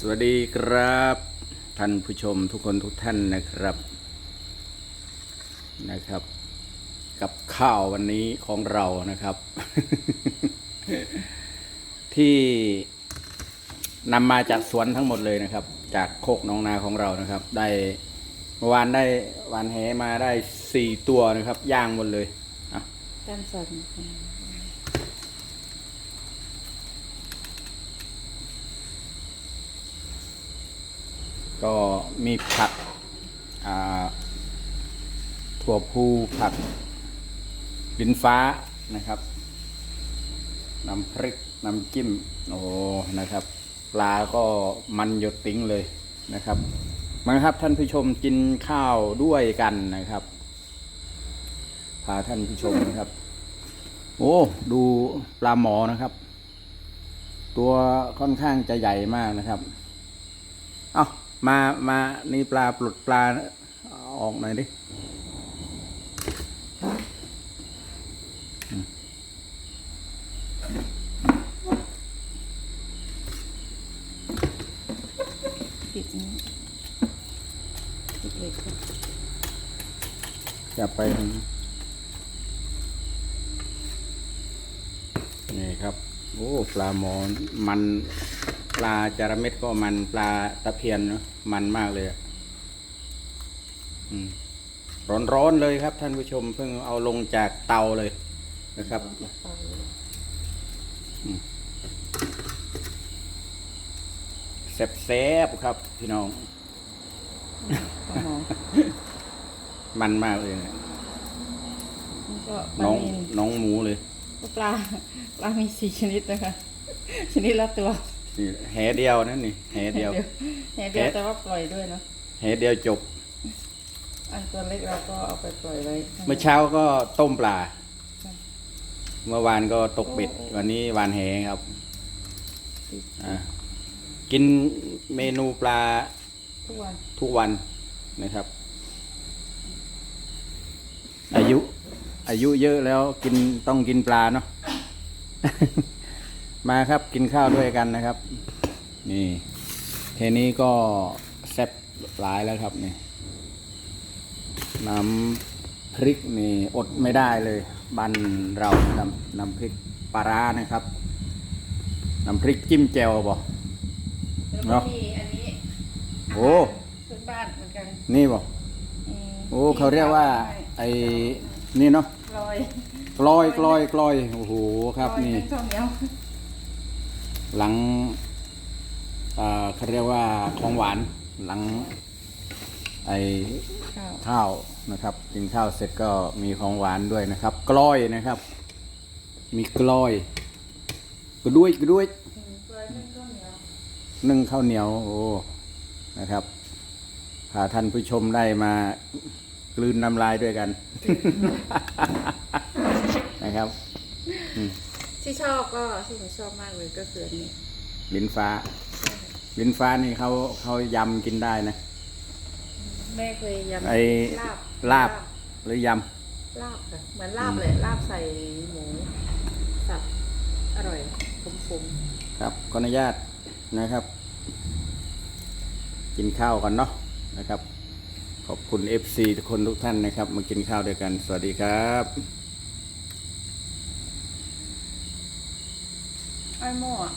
สวัสดีครับ ท่านผู้ชมทุกคนทุกท่านนะครับนะครับ กับข้าววันนี้ของเรานะครับ ที่นำมาจากสวนทั้งหมดเลยนะครับ จากโคกนองนาของเรานะครับ ได้เมื่อวานได้วานแหมาได้สี่ตัวนะครับ ย่างหมดเลยอะการสอน ก็มีผักถั่วพูผักลิ้นฟ้านะครับ น้ำพริก น้ำจิ้ม โอ้นะครับ ปลาก็มันหยดติ้งเลยนะครับมาครับท่านผู้ชมกินข้าวด้วยกันนะครับ พาท่านผู้ชมนะครับ โอ้ดูปลาหมอนะครับ ตัวค่อนข้างจะใหญ่มากนะครับ เอา มามานี่ปลาปลดปลาเอาออกหน่อยดิปิดนี้ปิดเลยค่ะจับไปทางนี้นี่ครับ โอ้ ปลาหมอนมัน ปลาจาระเม็ดก็มันปลาตะเพียนเนอะมันมากเลยอะอืมร้อนๆเลยครับ ท่านผู้ชมเพิ่งเอาลงจากเตาเลยนะครับจะไปแซ่บๆครับพี่น้องปลาหมอมันมากเลยเนี่ยนี่ก็ปลาน้องนิลน้องหมูเลยก็ปลา ปลา มีสี่ชนิดนะคะ ชนิดละตัว นี่แหเดียวนั่นนี่แหเดียวแหเดียวแต่ว่าปล่อยด้วยเนาะแหเดียวจบ อันตัวเล็กเราก็เอาไปปล่อยไว้เมื่อเช้าก็ต้มปลา เมื่อวานก็ตกเบ็ดวันนี้วานแหครับอ่ากินเมนูปลาทุกวันทุกวันนะครับ อายุ อายุเยอะแล้วกินต้องกินปลาเนาะ มาครับกินข้าวด้วยกันนะครับ นี่เทนี้ก็แซ่บหลายแล้วครับนี่น้ำพริกนี่อดไม่ได้เลยบ้านเรานะครับน้ำพริกปลาร้านะครับน้ำพริกจิ้มแจ่วบ่แล้วเนาะก็มีอันนี้โอ้พื้นบ้านเหมือนกันนี่บ่มโอ้เขาเรียกว่าไอ้นี่เนาะลอยกลอยกลอยกลอยโอ้โหครับลอยนี่เป็นข้าวเหนียวหลังอ่าเขาเรียกว่าของหวานหลังไอ้ข้าวข้าวนะครับกินข้าวเสร็จก็มีของหวานด้วยนะครับ กล้อยนะครับ มีกล้อยกระด้วยกระด้วยอืมลอยเป็นข้าวเหนียวนึ่งข้าวเหนียวโอ้นะครับพาท่านผู้ชมได้มากลืนน้ำลายด้วยกันนะครับ ที่ชอบก็ที่หนูชอบมากเลยก็คืออันนี้ลิ้นฟ้า ลิ้นฟ้านี่เขาเขายำกินได้นะ แม่เคยยำไอ้ลาบลาบหรือยลาบค่ะเหมือนลาบเลยลาบใส่หมูสับอร่อยขมำครับขออนุญาตนะครับ กินข้าวกันเนาะนะครับ ขอบคุณ FC ทุกคนทุกท่านนะครับ มากินข้าวด้วยกัน สวัสดีครับ ๆไอ้โม่อะ